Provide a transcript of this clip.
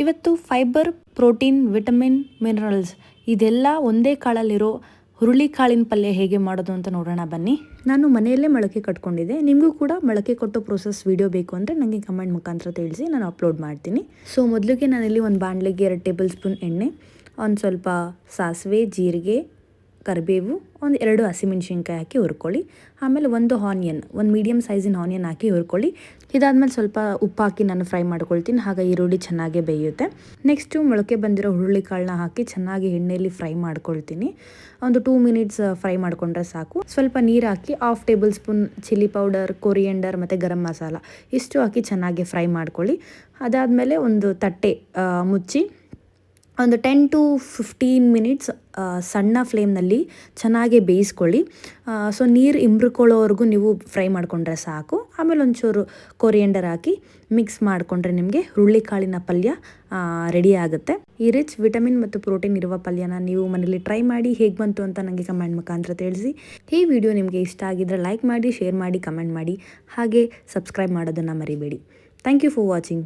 ಇವತ್ತು fibre, protein, vitamin, minerals ಇದೆಲ್ಲ ಒಂದೇ ಕಾಳಲ್ಲಿರೋ ಹುರುಳಿಕಾಳಿನ ಪಲ್ಯ ಹೇಗೆ ಮಾಡೋದು ಅಂತ ನೋಡೋಣ ಬನ್ನಿ. ನಾನು ಮನೆಯಲ್ಲೇ ಮೊಳಕೆ ಕಟ್ಕೊಂಡಿದ್ದೆ. ನಿಮಗೂ ಕೂಡ ಮೊಳಕೆ ಕೊಟ್ಟು ಪ್ರೋಸೆಸ್ ವೀಡಿಯೋ ಬೇಕು ಅಂದರೆ ನನಗೆ ಕಮೆಂಟ್ ಮುಖಾಂತರ ತಿಳಿಸಿ, ನಾನು ಅಪ್ಲೋಡ್ ಮಾಡ್ತೀನಿ. ಸೊ ಮೊದಲಿಗೆ ನಾನಿಲ್ಲಿ ಒಂದು ಬಾಣಲೆಗೆ ಎರಡು ಟೇಬಲ್ ಸ್ಪೂನ್ ಎಣ್ಣೆ, ಒಂದು ಸ್ವಲ್ಪ ಸಾಸಿವೆ, ಜೀರಿಗೆ ಕರಿಬೇವು, ಒಂದು ಎರಡು ಹಸಿಮೆಣಸಿನ್ಕಾಯಿ ಹಾಕಿ ಹುರ್ಕೊಳ್ಳಿ. ಆಮೇಲೆ ಒಂದು ಆನಿಯನ್ ಒಂದು ಮೀಡಿಯಮ್ ಸೈಜಿನ ಆನಿಯನ್ ಹಾಕಿ ಹುರ್ಕೊಳ್ಳಿ. ಇದಾದಮೇಲೆ ಸ್ವಲ್ಪ ಉಪ್ಪು ಹಾಕಿ ನಾನು ಫ್ರೈ ಮಾಡ್ಕೊಳ್ತೀನಿ. ಆಗ ಈರುಳ್ಳಿ ಚೆನ್ನಾಗಿ ಬೇಯುತ್ತೆ. ನೆಕ್ಸ್ಟು ಮೊಳಕೆ ಬಂದಿರೋ ಹುರುಳಿ ಕಾಳನ್ನ ಹಾಕಿ ಚೆನ್ನಾಗಿ ಎಣ್ಣೆಯಲ್ಲಿ ಫ್ರೈ ಮಾಡ್ಕೊಳ್ತೀನಿ. ಒಂದು ಟೂ ಮಿನಿಟ್ಸ್ ಫ್ರೈ ಮಾಡಿಕೊಂಡ್ರೆ ಸಾಕು. ಸ್ವಲ್ಪ ನೀರು ಹಾಕಿ half table spoon chilli powder coriander ಮತ್ತು ಗರಂ ಮಸಾಲ ಇಷ್ಟು ಹಾಕಿ ಚೆನ್ನಾಗಿ ಫ್ರೈ ಮಾಡ್ಕೊಳ್ಳಿ. ಅದಾದಮೇಲೆ ಒಂದು ತಟ್ಟೆ ಮುಚ್ಚಿ ಒಂದು ಟೆನ್ ಟು ಫಿಫ್ಟೀನ್ ಮಿನಿಟ್ಸ್ ಸಣ್ಣ ಫ್ಲೇಮ್ನಲ್ಲಿ ಚೆನ್ನಾಗಿ ಬೇಯಿಸ್ಕೊಳ್ಳಿ. ಸೊ ನೀರು ಇಂಬ್ರಿಕೊಳ್ಳೋವರೆಗೂ ನೀವು ಫ್ರೈ ಮಾಡಿಕೊಂಡ್ರೆ ಸಾಕು. ಆಮೇಲೆ ಒಂಚೂರು ಕೊರಿಯಂಡರ್ ಹಾಕಿ ಮಿಕ್ಸ್ ಮಾಡಿಕೊಂಡ್ರೆ ನಿಮಗೆ ಹುರುಳಿಕಾಳಿನ ಪಲ್ಯ ರೆಡಿ ಆಗುತ್ತೆ. ಈ ರಿಚ್ ವಿಟಮಿನ್ ಮತ್ತು ಪ್ರೋಟೀನ್ ಇರುವ ಪಲ್ಯನ ನೀವು ಮನೇಲಿ ಟ್ರೈ ಮಾಡಿ ಹೇಗೆ ಬಂತು ಅಂತ ನನಗೆ ಕಮೆಂಟ್ ಮುಖಾಂತರ ತಿಳಿಸಿ. ಈ ವಿಡಿಯೋ ನಿಮಗೆ ಇಷ್ಟ ಆಗಿದ್ದರೆ ಲೈಕ್ ಮಾಡಿ ಶೇರ್ ಮಾಡಿ ಕಮೆಂಟ್ ಮಾಡಿ. ಹಾಗೆ ಸಬ್ಸ್ಕ್ರೈಬ್ ಮಾಡೋದನ್ನು ಮರಿಬೇಡಿ. Thank you for watching